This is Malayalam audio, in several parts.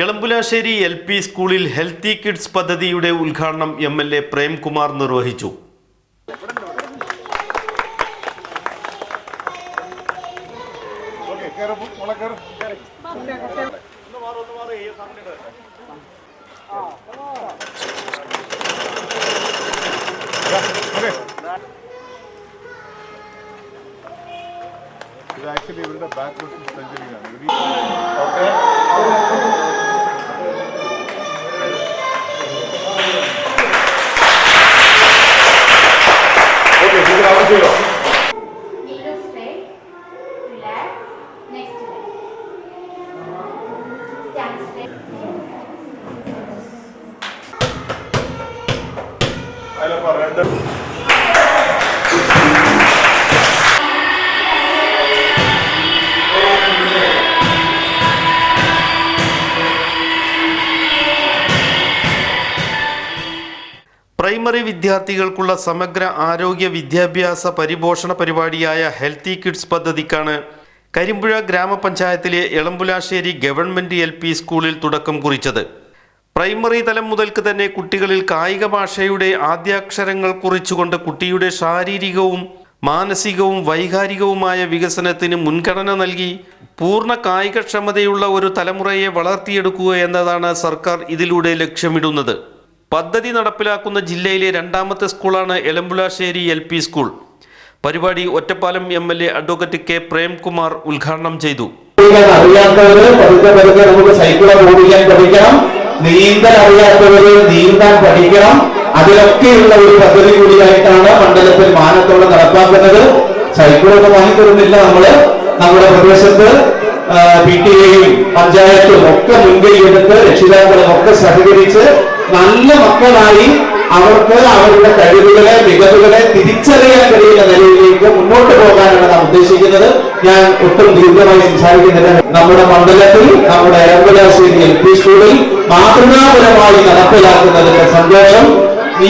എളമ്പുലാശ്ശേരി എൽ പി സ്കൂളിൽ ഹെൽത്തി കിഡ്സ് പദ്ധതിയുടെ ഉദ്ഘാടനം എം എൽ എ പ്രേംകുമാർ നിർവഹിച്ചു. ഇത് ആക്ച്വലി ഇവരുടെ ബാക്ക് പ്രൈമറി വിദ്യാർത്ഥികൾക്കുള്ള സമഗ്ര ആരോഗ്യ വിദ്യാഭ്യാസ പരിപോഷണ പരിപാടിയായ ഹെൽത്തി കിഡ്സ് പദ്ധതിക്കാണ് കരിമ്പുഴ ഗ്രാമപഞ്ചായത്തിലെ എളമ്പുലാശ്ശേരി ഗവൺമെന്റ് എൽ സ്കൂളിൽ തുടക്കം കുറിച്ചത്. പ്രൈമറി തലം മുതൽക്ക് തന്നെ കുട്ടികളിൽ കായിക ഭാഷയുടെ ആദ്യാക്ഷരങ്ങൾ കുറിച്ചുകൊണ്ട് കുട്ടിയുടെ ശാരീരികവും മാനസികവും വൈകാരികവുമായ വികസനത്തിന് മുൻഗണന നൽകി പൂർണ കായികക്ഷമതയുള്ള ഒരു തലമുറയെ വളർത്തിയെടുക്കുക എന്നതാണ് സർക്കാർ ഇതിലൂടെ ലക്ഷ്യമിടുന്നത്. പദ്ധതി നടപ്പിലാക്കുന്ന ജില്ലയിലെ രണ്ടാമത്തെ സ്കൂളാണ് എലമ്പുലാശ്ശേരി എൽ പി സ്കൂൾ. പരിപാടി Ottapalam M L A advocate K Premkumar ഉദ്ഘാടനം ചെയ്തു. അറിയാത്തവര് പതുക്കെ പതുക്കെ നമുക്ക് ഓടിക്കാൻ നീന്തൽ അറിയാത്തവര് നീന്താൻ പഠിക്കണം. അതിലൊക്കെയുള്ള ഒരു പദ്ധതി കൂടിയായിട്ടാണ് മണ്ഡലത്തിൽ മാനത്തോടെ നടപ്പാക്കുന്നത്. സൈക്കിളൊക്കെ വാങ്ങിത്തരുന്നില്ല നമ്മൾ. നമ്മുടെ പ്രദേശത്ത് പി ടി എയും പഞ്ചായത്തും ഒക്കെ മുൻകൈ എടുത്ത് രക്ഷിതാക്കളും ഒക്കെ സഹകരിച്ച് നല്ല മക്കളായി അവർക്ക് അവരുടെ കഴിവുകളെ മികവുകളെ തിരിച്ചറിയാൻ ഒട്ടും ദീർഘമായി സംസാരിക്കുന്നില്ല നമ്മുടെ മണ്ഡലത്തിൽ നമ്മുടെ ഏമ്പലാശ്ശേരി എൽ പി സ്കൂളിൽ മാതൃകാപരമായി നടപ്പിലാക്കുന്നതിന്റെ സന്തോഷം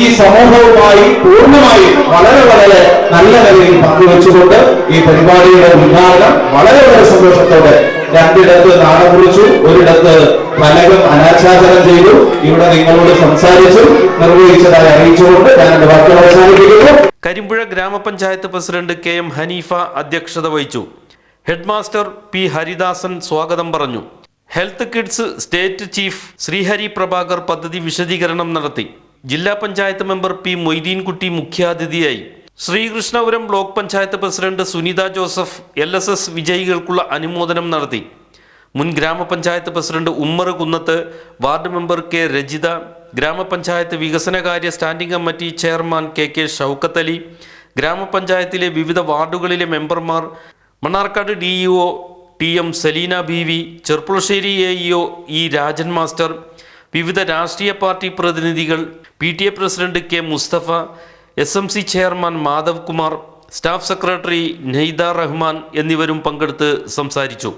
ഈ സമൂഹവുമായി പൂർണമായി വളരെ വളരെ നല്ല നിലയിൽ പങ്കുവെച്ചുകൊണ്ട് ഈ പരിപാടിയുടെ ഉദ്ഘാടനം വളരെ വളരെ സന്തോഷത്തോടെ രണ്ടിടത്ത് നാട കുറിച്ചു ഒരിടത്ത് ഫലകം അനാച്ഛാദനം ചെയ്തു. ഇവിടെ നിങ്ങളോട് സംസാരിച്ചു നിർവഹിച്ചതായി അറിയിച്ചുകൊണ്ട് ഞാൻ എന്റെ വാക്കുകൾ അവസാനിപ്പിക്കുന്നു. കരിമ്പുഴ ഗ്രാമപഞ്ചായത്ത് പ്രസിഡന്റ് കെ എം ഹനീഫ അധ്യക്ഷത വഹിച്ചു. ഹെഡ്മാസ്റ്റർ പി ഹരിദാസൻ സ്വാഗതം പറഞ്ഞു. Health kids state chief Srihari Prabhakar പദ്ധതി വിശദീകരണം നടത്തി. ജില്ലാ പഞ്ചായത്ത് മെമ്പർ പി മൊയ്തീൻകുട്ടി മുഖ്യാതിഥിയായി. Sreekrishnapuram block panchayat president Sunitha Joseph L S S വിജയികൾക്കുള്ള അനുമോദനം നടത്തി. മുൻ ഗ്രാമപഞ്ചായത്ത് president Ummer Kunnath ward member K Rajitha ഗ്രാമപഞ്ചായത്ത് വികസനകാര്യ standing committee chairman K K Shoukath Ali ഗ്രാമപഞ്ചായത്തിലെ വിവിധ വാർഡുകളിലെ മെമ്പർമാർ Mannarkkad D E O T M Saleena B V Cherpulassery A E O E Rajan master വിവിധ രാഷ്ട്രീയ പാർട്ടി പ്രതിനിധികൾ P T A president K Musthafa S M C chairman Madhav Kumar staff secretary Naida Rahman എന്നിവരും പങ്കെടുത്ത് സംസാരിച്ചു.